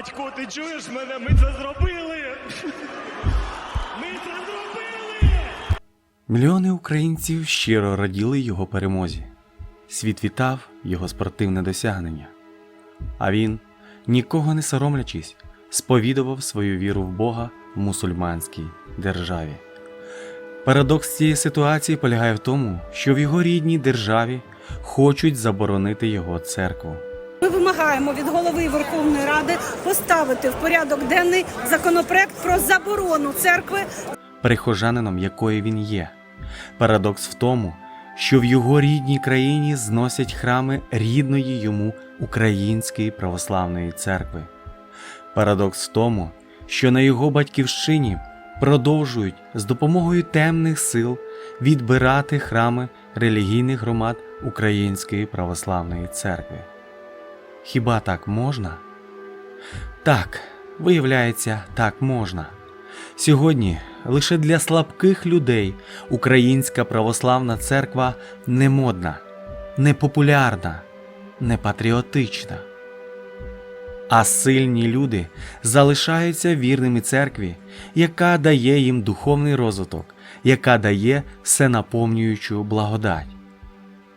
Батько, ти чуєш мене? Ми це зробили! Ми це зробили! Мільйони українців щиро раділи його перемозі. Світ вітав його спортивне досягнення. А він, нікого не соромлячись, сповідував свою віру в Бога в мусульманській державі. Парадокс цієї ситуації полягає в тому, що в його рідній державі хочуть заборонити його церкву. Вимагаємо від голови Верховної Ради поставити в порядок денний законопроект про заборону церкви прихожанином якої він є. Парадокс в тому, що в його рідній країні зносять храми рідної йому Української православної церкви. Парадокс в тому, що на його батьківщині продовжують з допомогою темних сил відбирати храми релігійних громад Української православної церкви. Хіба так можна? Так, виявляється, так можна. Сьогодні лише для слабких людей Українська православна церква не модна, не популярна, не патріотична. А сильні люди залишаються вірними церкві, яка дає їм духовний розвиток, яка дає всенаповнюючу благодать.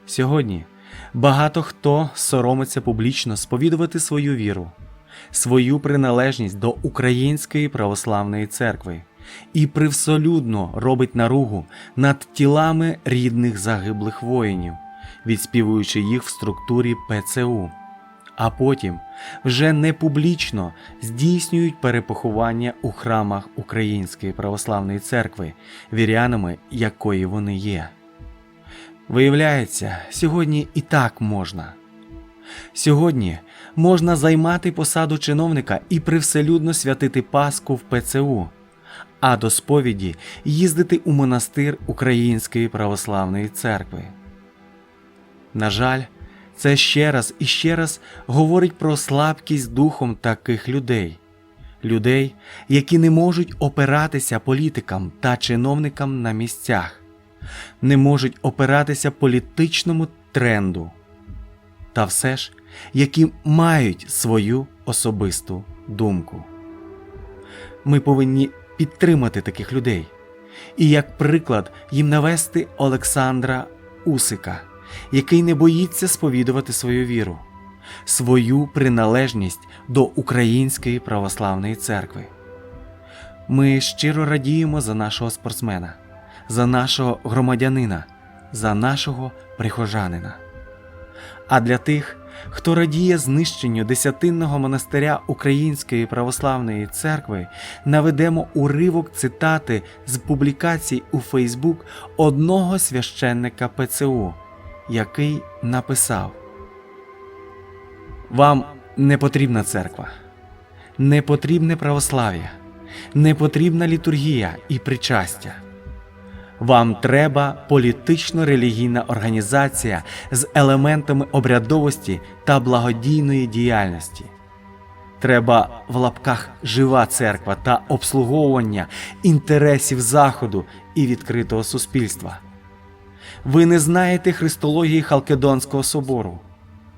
Сьогодні багато хто соромиться публічно сповідувати свою віру, свою приналежність до Української православної церкви і привселюдно робить наругу над тілами рідних загиблих воїнів, відспівуючи їх в структурі ПЦУ, а потім вже не публічно здійснюють перепоховання у храмах Української православної церкви, вірянами якої вони є. Виявляється, сьогодні і так можна. Сьогодні можна займати посаду чиновника і привселюдно святити Пасху в ПЦУ, а до сповіді їздити у монастир Української православної церкви. На жаль, це ще раз і ще раз говорить про слабкість духом таких людей, людей, які не можуть опиратися політикам та чиновникам на місцях, не можуть опиратися політичному тренду, та все ж, які мають свою особисту думку. Ми повинні підтримати таких людей і як приклад їм навести Олександра Усика, який не боїться сповідувати свою віру, свою приналежність до Української православної церкви. Ми щиро радіємо за нашого спортсмена, за нашого громадянина, за нашого прихожанина. А для тих, хто радіє знищенню десятинного монастиря Української православної церкви, наведемо уривок цитати з публікацій у Фейсбук одного священника ПЦУ, який написав: Вам не потрібна церква, не потрібне православ'я, не потрібна літургія і причастя. Вам треба політично-релігійна організація з елементами обрядовості та благодійної діяльності. Треба в лапках жива церква та обслуговування інтересів Заходу і відкритого суспільства. Ви не знаєте христології Халкедонського собору.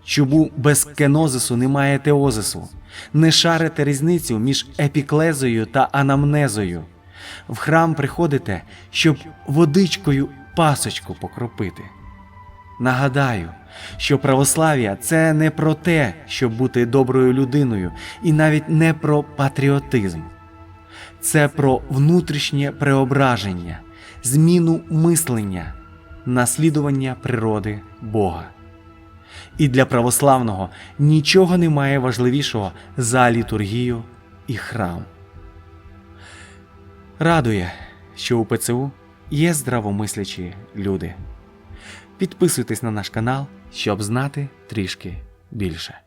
Чому без кенозису немає теозису, не шарите різницю між епіклезою та анамнезою. В храм приходите, щоб водичкою пасочку покропити. Нагадаю, що православ'я це не про те, щоб бути доброю людиною, і навіть не про патріотизм. Це про внутрішнє преображення, зміну мислення, наслідування природи Бога. І для православного нічого немає важливішого за літургію і храм. Радує, що у ПЦУ є здравомислячі люди. Підписуйтесь на наш канал, щоб знати трішки більше.